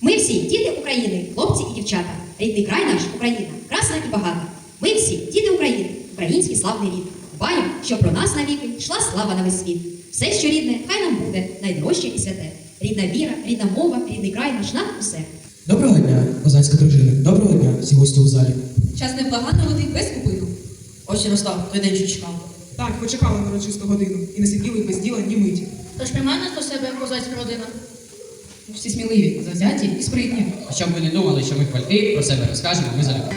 Ми всі діти України, хлопці і дівчата. Рідний край наш Україна, красна і багата. Ми всі діти України, український славний рід. Дбаємо, щоб про нас навіки йшла слава на весь світ. Все, що рідне, хай нам буде найдорожче і святе. Рідна віра, рідна мова, рідний край наш над усе. Доброго дня, козацька дружина. Доброго дня, всі гості у залі. Час невблаганно летить без купину. Ось і настав той день, що чекав. Так, почекали на урочисту годину і не сиділи без діла ні миті. Тож приймай нас до себе як козацька родина. Всі сміливі, завзяті і спритні. А щоб ви не думали, що ми хвальти, про себе розкажемо, ми залюбки.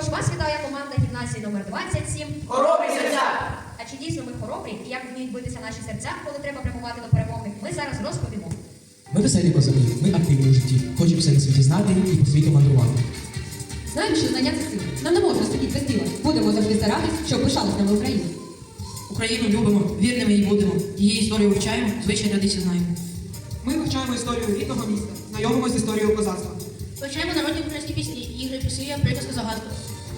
Тож вас вітає команда гімназії номер 27. Хоробрі серця! А чи дійсно ми хоробрі і як вміють битися наші серця, коли треба прямувати до перемоги, ми зараз розповімо. Ми веселі козаки, ми активні у житті. Хочемо все на світі знати і по світу мандрувати. Знаємо, що знання це сила. Нам не можна сидіти без діла. Будемо завжди старатись, щоб пишалась нами Україна. Україну любимо, вірними їй будемо. Її історію вивчаємо, звичайно традиції знаємо. Ми вивчаємо історію рідного міста, знайомимося з історією козацтва. Вивчаємо народні українські пісні, ігри, пісні, приказки, загадки.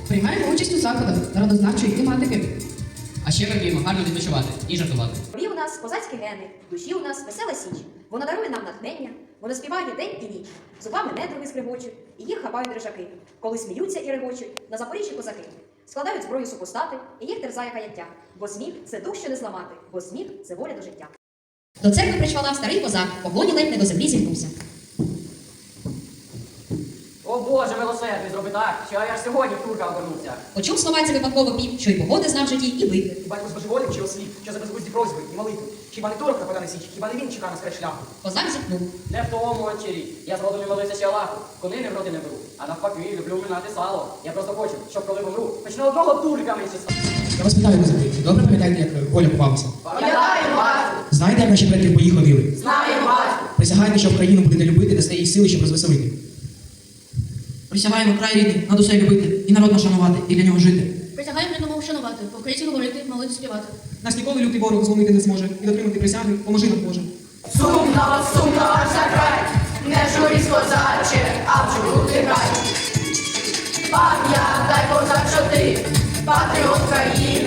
Приймаємо участь у заходах народознавчої тематики. А ще ми вміємо гарно відпочивати і жартувати. В у нас козацькі гени, в душі у нас весела січ. Воно дарує нам натхнення, воно співає день і ніч. Зубами недруги скребочуть, і їх хапають держаки. Коли сміються і регочуть, на запоріжжі козаки. Складають зброю супостати, і їх терзає каяття. Бо сміх це дух, що не зламати, бо сміх це воля до життя. До церкви причвалав старий козак, поклоні ледь не до землі зімкнувся. О Боже, милосердний, зроби так, що я аж сьогодні в турка обернувся. Почув слова ці випадково пів, що й погоди знав житті, і випив. Батько збожеволів чи осліп, що за безглузді просьби і молитви. Хіба не турок нападе на січ, хіба не він чекає на скрай шляху? Козак зітхнув. Не в тому очері. Я з роду не молився ще Аллаху. Коней не в роди не беру. А навпаки, люблю минати сало. Я просто хочу, щоб коли помру, хоч на одного турка менше стало. Я вас питаю, козаки, чи добре пам'ятаєте, як Коля купався? Пам'ятаємо батьку! Знаєте, як наші предки в бої ходили? Знаємо батьку! Присягайте, що Україну будете любити, дасте їй сили, щоб розвеселити. Присягаємо край рідний, над усе любити, і народ наш шанувати, і для нього жити. Присягаємо рідну мову шанувати, по українці говорити, молити, співати. Нас ніколи лютий ворог зломити не зможе і дотримати присяги, поможи нам Боже. Сумно, сумно аж за край, не журись козаче, а в журу грай. Пам'ятай, козак, що ти, патріот країни,